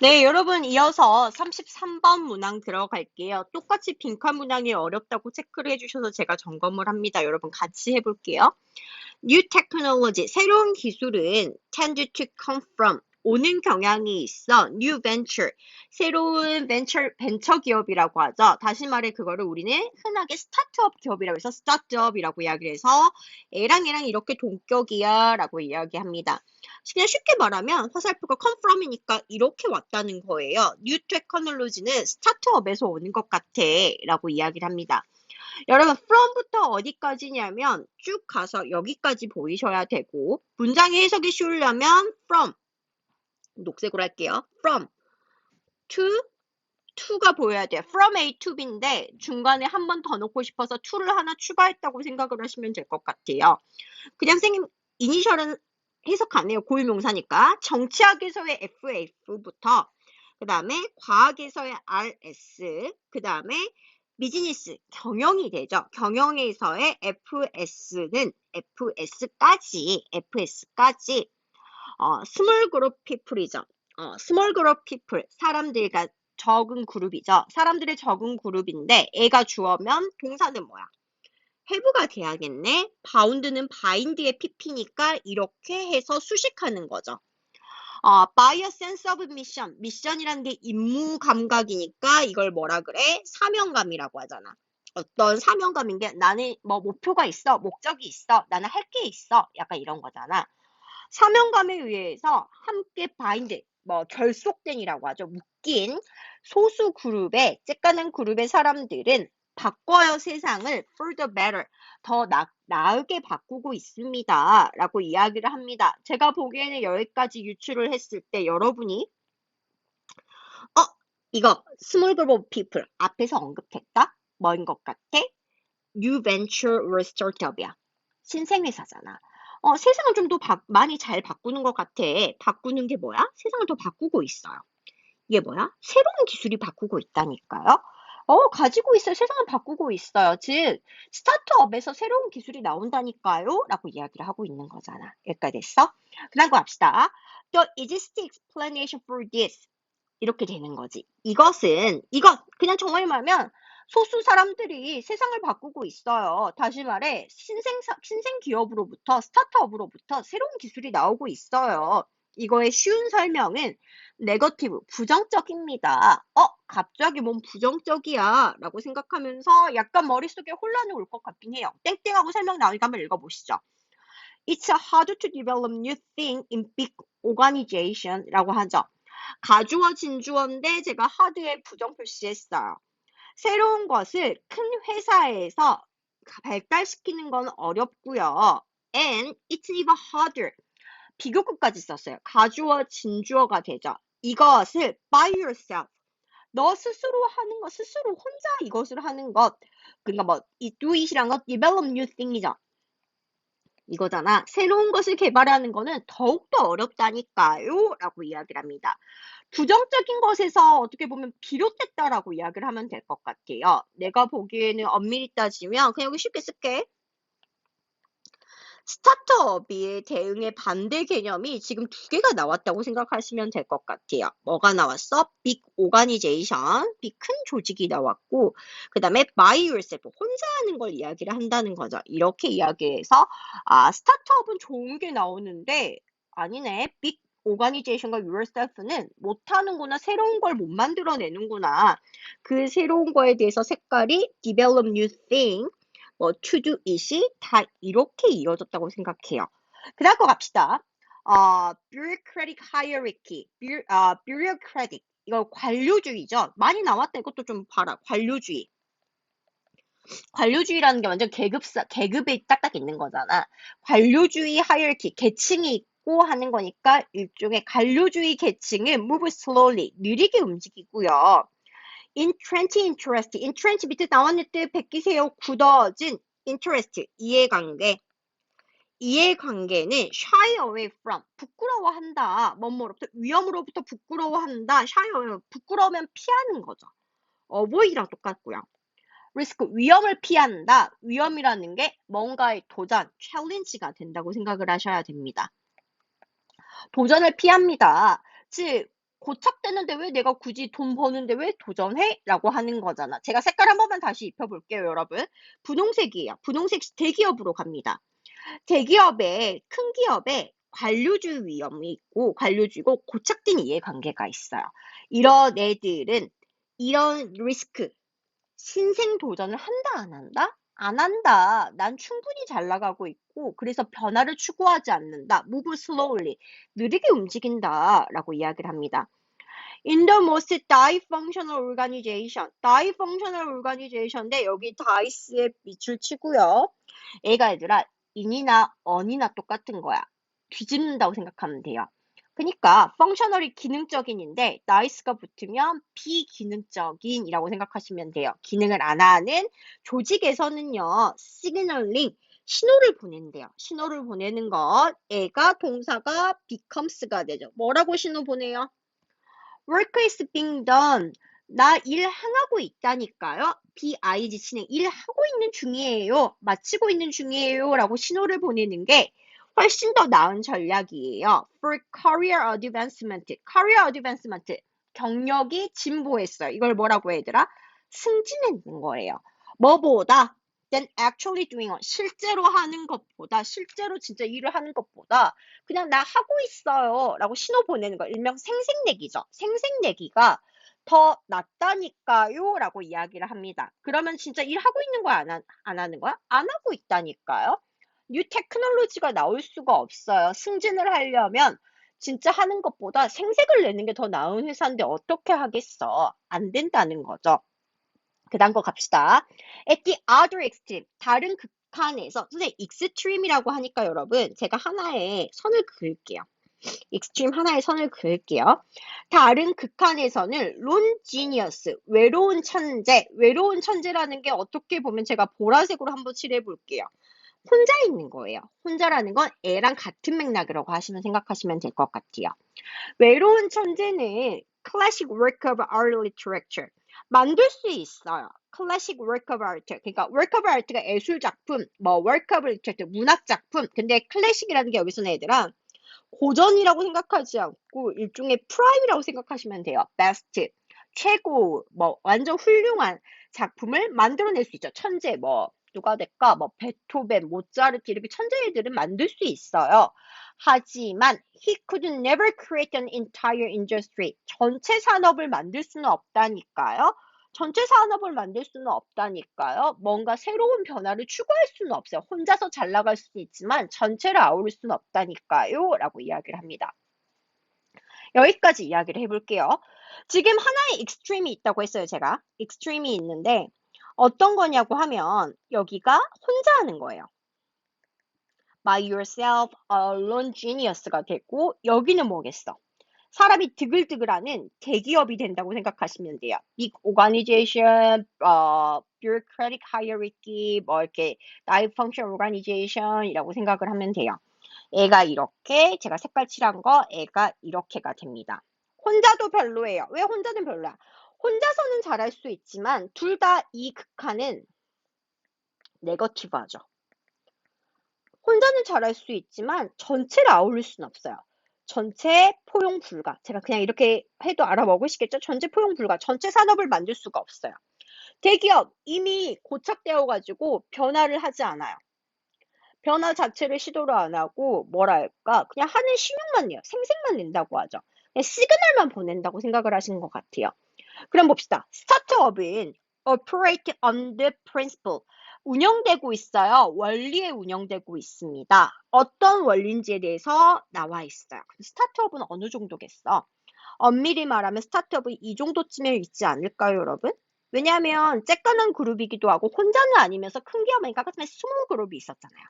네, 여러분 이어서 33번 문항 들어갈게요. 똑같이 빈칸 문항이 어렵다고 체크를 해주셔서 제가 점검을 합니다. 여러분 같이 해볼게요. New technology, 새로운 기술은 tend to come from, 오는 경향이 있어. New venture, 새로운 벤처, 벤처 기업이라고 하죠. 다시 말해 그거를 우리는 흔하게 스타트업 기업이라고 해서 스타트업이라고 이야기를 해서 A랑 A랑 이렇게 동격이야 라고 이야기합니다. 그냥 쉽게 말하면 화살표가 from이니까 이렇게 왔다는 거예요. New technology는 스타트업에서 오는 것 같아 라고 이야기를 합니다. 여러분 from부터 어디까지냐면 쭉 가서 여기까지 보이셔야 되고 문장의 해석이 쉬우려면 from 녹색으로 할게요. from to to가 보여야 돼요. from A to B인데 중간에 한 번 더 넣고 싶어서 to를 하나 추가했다고 생각을 하시면 될 것 같아요. 그냥 선생님 이니셜은 해석 안 해요. 고유명사니까. 정치학에서의 FF부터 그 다음에 과학에서의 RS 그 다음에 비즈니스 경영이 되죠. 경영에서의 FS는 FS까지 FS까지 어, 스몰 그룹 피플이죠. 어, 스몰 그룹 피플 사람들과 적은 그룹이죠. 사람들의 적은 그룹인데 애가 주어면 동사는 뭐야? 해부가 돼야겠네. 바운드는 바인드의 pp니까 이렇게 해서 수식하는 거죠. 어, by a sense of mission. 미션이라는 게 임무 감각이니까 이걸 뭐라 그래? 사명감이라고 하잖아. 어떤 사명감인 게 나는 뭐 목표가 있어, 목적이 있어, 나는 할 게 있어. 약간 이런 거잖아. 사명감에 의해서 함께 바인드, 뭐 결속된이라고 하죠. 묶인 소수 그룹의, 쬐까는 그룹의 사람들은 바꿔요 세상을. For the better. 더 나, 나으게 바꾸고 있습니다 라고 이야기를 합니다. 제가 보기에는 여기까지 유출을 했을 때 여러분이 어 이거 small group of people 앞에서 언급했다? 뭐인 것 같아? New venture or startup이야 신생회사잖아 어, 세상을 좀 더 많이 잘 바꾸는 것 같아 바꾸는 게 뭐야 세상을 더 바꾸고 있어요 이게 뭐야 새로운 기술이 바꾸고 있다니까요 어, 가지고 있어요. 세상을 바꾸고 있어요. 즉, 스타트업에서 새로운 기술이 나온다니까요. 라고 이야기를 하고 있는 거잖아. 여기까지 됐어? 그 다음 거 합시다. The existing explanation for this. 이렇게 되는 거지. 이것은, 이것, 그냥 정말 말하면, 소수 사람들이 세상을 바꾸고 있어요. 다시 말해, 신생, 신생 기업으로부터, 스타트업으로부터 새로운 기술이 나오고 있어요. 이거의 쉬운 설명은 네거티브, 부정적입니다. 어, 갑자기 뭔 부정적이야 라고 생각하면서 약간 머릿속에 혼란이 올 것 같긴 해요. 땡땡하고 설명 나오니까 한번 읽어보시죠. It's hard to develop new thing in big organization 라고 하죠. 가주어 진주어인데 제가 하드에 부정 표시했어요. 새로운 것을 큰 회사에서 발달시키는 건 어렵고요. And it's even harder. 비교급까지 썼어요. 가주어 진주어가 되죠. 이것을 by yourself 너 스스로 하는 것, 스스로 혼자 이것을 하는 것. 그러니까 뭐, 이 do it이란 것, develop new thing이죠. 이거잖아. 새로운 것을 개발하는 거는 더욱더 어렵다니까요. 라고 이야기를 합니다. 부정적인 것에서 어떻게 보면 비롯됐다라고 이야기를 하면 될 것 같아요. 내가 보기에는 엄밀히 따지면 그냥 여기 쉽게 쓸게. 스타트업이 대응의 반대 개념이 지금 두 개가 나왔다고 생각하시면 될 것 같아요. 뭐가 나왔어? 빅 오가니제이션, 빅 큰 조직이 나왔고, 그 다음에 by yourself, 혼자 하는 걸 이야기를 한다는 거죠. 이렇게 이야기해서, 아, 스타트업은 좋은 게 나오는데, 아니네, 빅 오가니제이션과 yourself는 못하는구나, 새로운 걸 못 만들어내는구나. 그 새로운 거에 대해서 색깔이 develop new thing, 뭐 to do it이 다 이렇게 이루어졌다고 생각해요. 그 다음 거 갑시다. 어, bureaucratic hierarchy, 어, bureaucratic 이거 관료주의죠. 많이 나왔다. 이것도 좀 봐라. 관료주의. 관료주의라는 게 완전 계급사, 계급에 딱딱 있는 거잖아. 관료주의 하이어키, 계층이 있고 하는 거니까 일종의 관료주의 계층은 move slowly, 느리게 움직이고요. entrenched interest. entrenched 밑에 나왔는데 베끼세요. 굳어진 interest. 이해관계. 이해관계는 shy away from. 부끄러워한다. 뭐뭐로부터 위험으로부터 부끄러워한다. shy away. 부끄러우면 피하는 거죠. avoid랑 똑같고요. risk 위험을 피한다. 위험이라는 게 뭔가의 도전, challenge가 된다고 생각을 하셔야 됩니다. 도전을 피합니다. 즉 고착되는데 왜 내가 굳이 돈 버는데 왜 도전해? 라고 하는 거잖아. 제가 색깔 한 번만 다시 입혀볼게요, 여러분. 분홍색이에요. 분홍색 대기업으로 갑니다. 대기업에, 큰 기업에 관료주 위험이 있고, 관료주고 고착된 이해관계가 있어요. 이런 애들은 이런 리스크, 신생 도전을 한다, 안 한다? 안 한다. 난 충분히 잘 나가고 있고, 그래서 변화를 추구하지 않는다. move slowly. 느리게 움직인다. 라고 이야기를 합니다. In the most dysfunctional organization. dysfunctional organization인데, 여기 dice에 밑줄 치고요. 애가 얘들아, in이나 on이나 똑같은 거야. 뒤집는다고 생각하면 돼요. 그러니까 functional이 기능적인인데 nice가 붙으면 비기능적인이라고 생각하시면 돼요. 기능을 안 하는 조직에서는요. signaling 신호를 보낸대요. 신호를 보내는 것 애가 동사가 becomes가 되죠. 뭐라고 신호 보내요? work is being done. 나일 행하고 있다니까요. BIG 진행 일하고 있는 중이에요. 마치고 있는 중이에요. 라고 신호를 보내는 게 훨씬 더 나은 전략이에요. For career advancement. career advancement. 경력이 진보했어요. 이걸 뭐라고 얘들아? 승진했는 거예요. 뭐보다 than actually doing it. 실제로 하는 것보다 실제로 진짜 일을 하는 것보다 그냥 나 하고 있어요 라고 신호 보내는 거 일명 생색내기죠. 생색내기가 더 낫다니까요 라고 이야기를 합니다. 그러면 진짜 일하고 있는 거야 안, 안 하는 거야? 안 하고 있다니까요. 뉴 테크놀로지가 나올 수가 없어요. 승진을 하려면 진짜 하는 것보다 생색을 내는 게 더 나은 회사인데 어떻게 하겠어? 안 된다는 거죠. 그 다음 거 갑시다. At the other extreme. 다른 극한에서. 선생님, extreme이라고 하니까 여러분, 제가 하나의 선을 그을게요. extreme 하나의 선을 그을게요. 다른 극한에서는 lone genius. 외로운 천재. 외로운 천재라는 게 어떻게 보면 제가 보라색으로 한번 칠해 볼게요. 혼자 있는 거예요. 혼자라는 건 애랑 같은 맥락이라고 하시면 생각하시면 될 것 같아요. 외로운 천재는 classic work of art literature. 만들 수 있어요. 클래식 work of art. 그러니까 work of art가 예술 작품, 뭐 work of literature, 문학 작품. 근데 클래식이라는 게 여기서는 얘들아 고전이라고 생각하지 않고 일종의 프라임이라고 생각하시면 돼요. best. 최고, 뭐 완전 훌륭한 작품을 만들어낼 수 있죠. 천재, 뭐 누가 될까? 뭐 베토벤, 모차르트 이렇게 천재들은 만들 수 있어요. 하지만 he could never create an entire industry. 전체 산업을 만들 수는 없다니까요. 전체 산업을 만들 수는 없다니까요. 뭔가 새로운 변화를 추구할 수는 없어요. 혼자서 잘 나갈 수는 있지만 전체를 아우를 수는 없다니까요. 라고 이야기를 합니다. 여기까지 이야기를 해볼게요. 지금 하나의 익스트림이 있다고 했어요, 제가. 익스트림이 있는데 어떤 거냐고 하면 여기가 혼자 하는 거예요. by yourself, alone genius가 되고 여기는 뭐겠어? 사람이 드글드글하는 대기업이 된다고 생각하시면 돼요. big organization, 어, bureaucratic hierarchy, 뭐 이렇게 dive function organization이라고 생각을 하면 돼요. 애가 이렇게 제가 색깔 칠한 거 애가 이렇게가 됩니다. 혼자도 별로예요. 왜 혼자는 별로야? 혼자서는 잘할 수 있지만 둘 다 이 극한은 네거티브하죠. 혼자는 잘할 수 있지만 전체를 아울릴 수는 없어요. 전체 포용 불가. 제가 그냥 이렇게 해도 알아먹으시겠죠? 전체 포용 불가. 전체 산업을 만들 수가 없어요. 대기업 이미 고착되어 가지고 변화를 하지 않아요. 변화 자체를 시도를 안 하고 뭐랄까 그냥 하는 신용만 내요. 생색만 낸다고 하죠. 시그널만 보낸다고 생각을 하시는 것 같아요. 그럼 봅시다. 스타트업은 operate on the principle. 운영되고 있어요. 원리에 운영되고 있습니다. 어떤 원리인지에 대해서 나와 있어요. 스타트업은 어느 정도겠어? 엄밀히 말하면 스타트업은 이 정도쯤에 있지 않을까요, 여러분? 왜냐하면 쬐깐한 그룹이기도 하고 혼자는 아니면서 큰 기업이니까 같으면 스몰 그룹이 있었잖아요.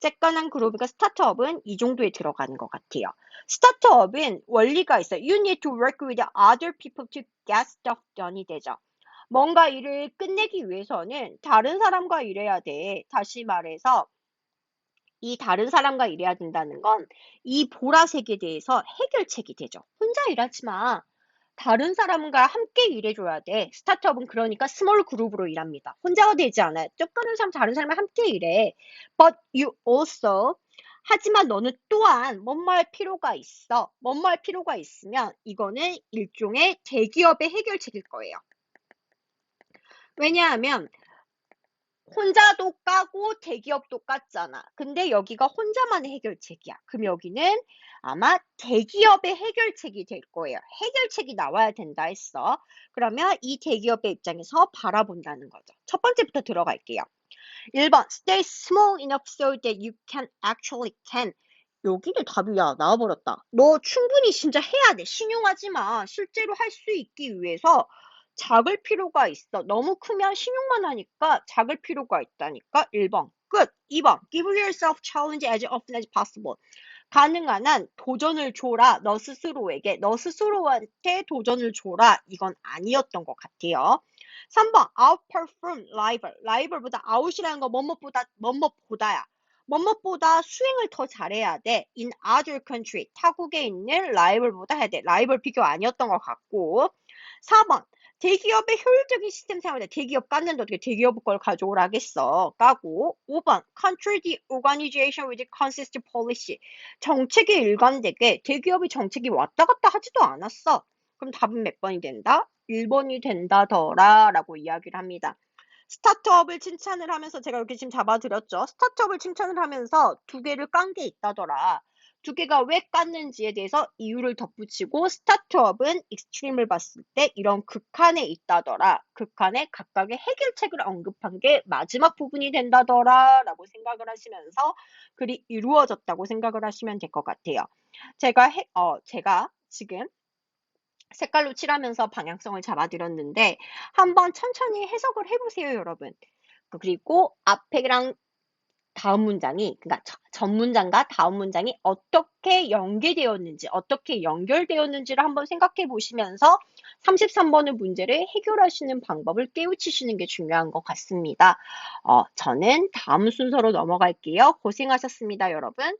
쬐깐한 그룹이니까 스타트업은 이 정도에 들어가는 것 같아요. 스타트업은 원리가 있어요. You need to work with other people to get stuff done이 되죠. 뭔가 일을 끝내기 위해서는 다른 사람과 일해야 돼. 다시 말해서 이 다른 사람과 일해야 된다는 건 이 보라색에 대해서 해결책이 되죠. 혼자 일하지 마. 다른 사람과 함께 일해줘야 돼. 스타트업은 그러니까 스몰 그룹으로 일합니다. 혼자가 되지 않아요. 쫓겨는 사람 다른 사람과 함께 일해. But you also 하지만 너는 또한 할 필요가 있어. 할 필요가 있으면 이거는 일종의 대기업의 해결책일 거예요. 왜냐하면 혼자도 까고 대기업도 깠잖아. 근데 여기가 혼자만의 해결책이야. 그럼 여기는 아마 대기업의 해결책이 될 거예요. 해결책이 나와야 된다 했어. 그러면 이 대기업의 입장에서 바라본다는 거죠. 첫 번째부터 들어갈게요. 1번 Stay small enough so that you can actually can. 여기도 답이야. 나와버렸다. 너 충분히 진짜 해야 돼. 신용하지 마. 실제로 할 수 있기 위해서 작을 필요가 있어. 너무 크면 신용만 하니까 작을 필요가 있다니까. 1번. 끝. 2번. Give yourself challenge as often as possible. 가능한 한 도전을 줘라. 너 스스로에게. 너 스스로한테 도전을 줘라. 이건 아니었던 것 같아요. 3번. outperform rival. rival보다 out이라는 거 뭐뭐보다 뭐뭐보다야. 뭐뭐보다 수행을 더 잘해야 돼. In other country. 타국에 있는 라이벌보다 해야 돼. 라이벌 비교 아니었던 것 같고. 4번. 대기업의 효율적인 시스템 사용을 대기업 깠는데 어떻게 대기업 걸 가져오라 하겠어. 까고 5번 control the organization with consistent policy 정책이 일관되게 대기업의 정책이 왔다 갔다 하지도 않았어. 그럼 답은 몇 번이 된다? 1번이 된다더라 라고 이야기를 합니다. 스타트업을 칭찬을 하면서 제가 이렇게 지금 잡아드렸죠. 스타트업을 칭찬을 하면서 두 개를 깐 게 있다더라. 두 개가 왜 깠는지에 대해서 이유를 덧붙이고 스타트업은 익스트림을 봤을 때 이런 극한에 있다더라. 극한에 각각의 해결책을 언급한 게 마지막 부분이 된다더라 라고 생각을 하시면서 글이 이루어졌다고 생각을 하시면 될 것 같아요. 제가 해, 어, 제가 지금 색깔로 칠하면서 방향성을 잡아드렸는데 한번 천천히 해석을 해보세요, 여러분. 그리고 앞에랑 다음 문장이 그러니까 전 문장과 다음 문장이 어떻게 연계되었는지 어떻게 연결되었는지를 한번 생각해 보시면서 33번의 문제를 해결하시는 방법을 깨우치시는 게 중요한 것 같습니다. 어, 저는 다음 순서로 넘어갈게요. 고생하셨습니다, 여러분.